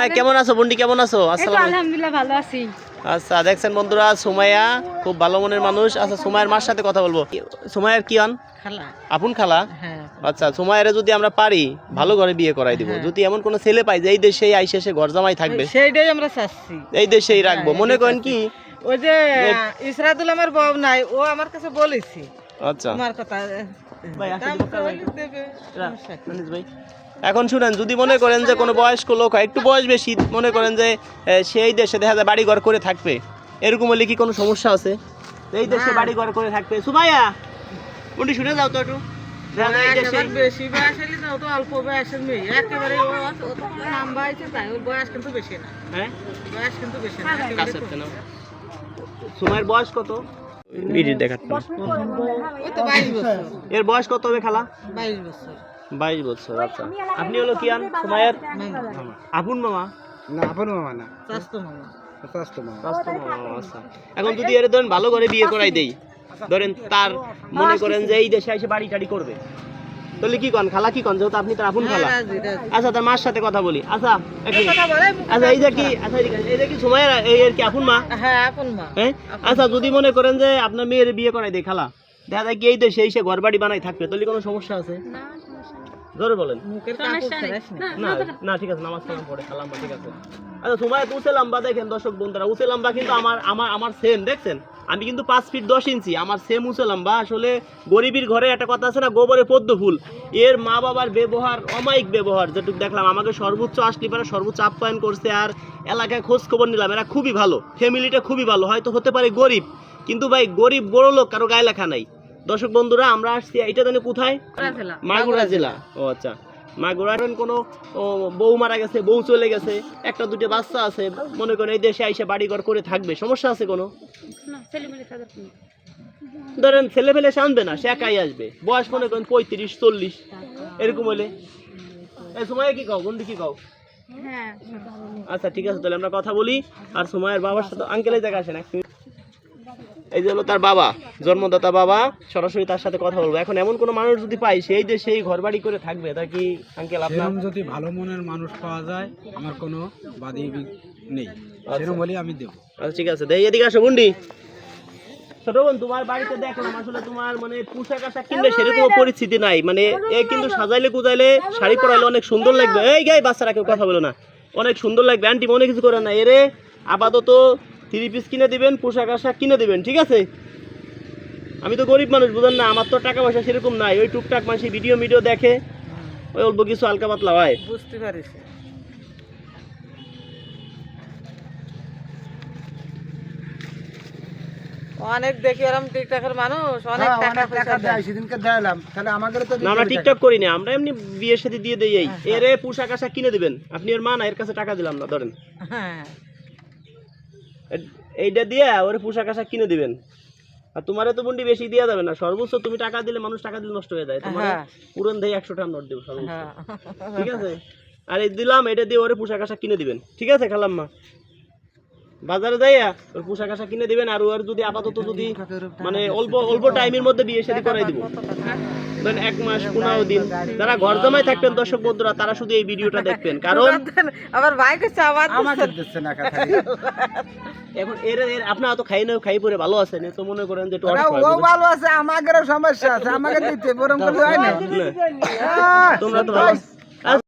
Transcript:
সুমাইয়া কেমন আছো বন্ডি কেমন আছো? আসসালাম আলহামদুলিল্লাহ ভালো আছি। আচ্ছা দেখছেন বন্ধুরা সুমাইয়া খুব ভালো মনের মানুষ। আচ্ছা সুমাইয়ের মার সাথে কথা বলব। সুমাইয়ার কি খালা। আপন খালা? হ্যাঁ। আচ্ছা সুমাইয়ারে যদি আমরা পারি ভালো ঘরে বিয়ে করাই দিব। যদি এমন কোনো ছেলে পাই যে এই দেশেই আইসে সে ঘর জামাই থাকবে সেইটাই আমরা চাচ্ছি। এই দেশেই রাখব। মনে করেন কি? ওই যে ইসরাতুল আমার বউ নাই ও আমার কাছে বলেছি। আচ্ছা। তোমার কথা ভাই, দাম ভাই। এখন শুনেন যদি মনে করেন যে কোনো বয়স্ক লোক হয় একটু বয়স বেশি মনে করেন যে সেই দেশে দেখা যায় বাড়ি ঘর করে থাকবে। এরকম হলে কি কোনো সমস্যা আছে? এই দেশে। বাড়ি ঘর করে থাকবে। সুমাইয়া উনি শুনে যাও তো একটু। বেশি বয়স হলে না তো অল্প বয়সের মেয়ে। একেবারে ও ও তো নাম বাইছে তাই ওর বয়স কিন্তু বেশি না। হ্যাঁ? বয়স কিন্তু বেশি না একেবারে কাছে হচ্ছে না সুমাইয়ের বয়স কত? দেখাতে এর বয়স কত হবে খালা? বাইশ বছর। বাইশ বছর আচ্ছা। আপনি হলো কি আন সুমাইয়ের আপন মামা? না আপন মামা না। স্বাস্থ্য মামা। স্বাস্থ্য মামা। স্বাস্থ্য মামা, আচ্ছা। এখন যদি এর ধরেন ভালো করে বিয়ে করাই দেই ধরেন তার মনে করেন যে এই দেশে এসে বাড়ি টাড়ি করবে। তাহলে কি কন খালা কি কন যেহেতু আপনি তার আপন খালা। রাজি, রাজি। আচ্ছা তার মার সাথে কথা বলি। আচ্ছা কথা আচ্ছা এই যে কি আচ্ছা এই যে কি সময় এই এর কি আপন মা? হ্যাঁ আপন মা। হ্যাঁ? আচ্ছা যদি মনে করেন যে আপনার মেয়ের বিয়ে করাই দেয় খালা। দেখা যায় কি এই দেশে এসে ঘর বাড়ি বানাই থাকবে তাহলে কোনো সমস্যা আছে? ধরে বলেন। না। না ঠিক আছে নামাজ কালাম পড়ে খালাম্বা ঠিক আছে। আচ্ছা সময় উঁচে লম্বা দেখেন দর্শক বন্ধুরা উঁচে লম্বা কিন্তু আমার আমার আমার সেম দেখছেন? আমি কিন্তু পাঁচ ফিট দশ ইঞ্চি আমার সেম উঁচে লম্বা। আসলে গরিবের ঘরে একটা কথা আছে না গোবরে পদ্ম ফুল। এর মা বাবার ব্যবহার অমায়িক ব্যবহার যেটুকু দেখলাম আমাকে সর্বোচ্চ আসলি পারে সর্বোচ্চ আপ্যায়ন করছে আর এলাকায় খোঁজ খবর নিলাম এরা খুবই ভালো ফ্যামিলিটা খুবই ভালো হয়তো হতে পারে গরিব। কিন্তু ভাই গরিব বড় লোক কারও গায়ে লেখা নাই। দর্শক বন্ধুরা আমরা আসছি এটা জানি কোথায়? মাগুরা জেলা। ও আচ্ছা। মাগুরা কোনো বউ মারা গেছে বউ চলে গেছে একটা দুটো বাচ্চা আছে মনে করেন এই দেশে আইসে বাড়িঘর করে থাকবে সমস্যা আছে কোনো? ধরেন ছেলে ফেলে সে আনবে না সে একাই আসবে। বয়স মনে করেন পঁয়ত্রিশ চল্লিশ এরকম হলে। এই সময় কি কও বন্ধু কি কও? আচ্ছা ঠিক আছে তাহলে আমরা কথা বলি। আর সময়ের বাবার সাথে আঙ্কেলের জায়গা আসেন এক মিনিট। এই যে হলো তার বাবা জন্মদাতা বাবা সরাসরি তার সাথে কথা বলব। এখন এমন কোনো মানুষ যদি পাই সেই যে সেই ঘর বাড়ি করে থাকবে তা কি আঙ্কেল আপনার? সেরকম যদি ভালো মনের মানুষ পাওয়া যায় আমার কোনো বাদী বি- নেই। সেরকম হলে আমি দেবো। আচ্ছা ঠিক আছে দেই এদিকে আসো গুন্ডি। ছোট বোন তোমার বাড়িতে দেখলাম আসলে তোমার মানে পোশাক আশাক কিনলে সেরকম পরিস্থিতি নাই। মানে এ কিন্তু সাজাইলে কুজাইলে শাড়ি পরাইলে অনেক সুন্দর লাগবে। এই গাই বাচ্চারা কেউ কথা বলো না। অনেক সুন্দর লাগবে। আন্টি মনে কিছু করে না। এরে আপাতত থ্রি পিস কিনে দিবেন পোশাক আশাক কিনে দিবেন ঠিক আছে? আমি তো গরিব মানুষ বুঝেন না আমার তো টাকা পয়সা সেরকম নাই। ওই টুকটাক মানুষ ভিডিও ভিডিও দেখে ওই অল্প কিছু হালকা পাতলা হয় বুঝতে পারিস অনেক দেখি ওরম টিকটকের মানুষ অনেক হ্যাঁ, টাকা পয়সা দেয়। সেদিনকে দেখালাম তাহলে আমাকে তো না আমরা টিকটক করি না আমরা এমনি বিয়ের সাথে দিয়ে দেই এই। এরে পোশাক আশাক কিনে দিবেন। আপনি এর মা না এর কাছে টাকা দিলাম না ধরেন। হ্যাঁ। এইটা দিয়ে ওর পোশাক আশাক কিনে দিবেন। আর তোমারে তো বন্ডি বেশি দেওয়া যাবে না। সর্বোচ্চ তুমি টাকা দিলে মানুষ টাকা দিলে নষ্ট হয়ে যায়। তোমার হ্যাঁ। পুরন দেয় একশো টাকা নোট দেবো সর্বোচ্চ। হ্যাঁ। ঠিক আছে? আর এই দিলাম এটা দিয়ে ওরে পোশাক আশাক কিনে দিবেন। ঠিক আছে খালাম্মা? বাজারে যাইয়া ওর পোশাক আশাক কিনে দিবেন আর ওর যদি আপাতত যদি মানে অল্প অল্প টাইমের মধ্যে বিয়ে শাদী করাই দিব। ধরেন এক মাস পনেরো দিন যারা ঘর জমায় থাকবেন দর্শক বন্ধুরা তারা শুধু এই ভিডিওটা দেখবেন। কারণ আবার ভাই কাছে আবার আমাকে দিচ্ছে না কথা এখন এর এর আপনারা তো খাই না খাই পরে ভালো আছেন তো মনে করেন যে একটু ও ভালো আছে আমাদেরও সমস্যা আছে আমাকে দিতে বরং করলে হয় না। না, তোমরা তো ভালো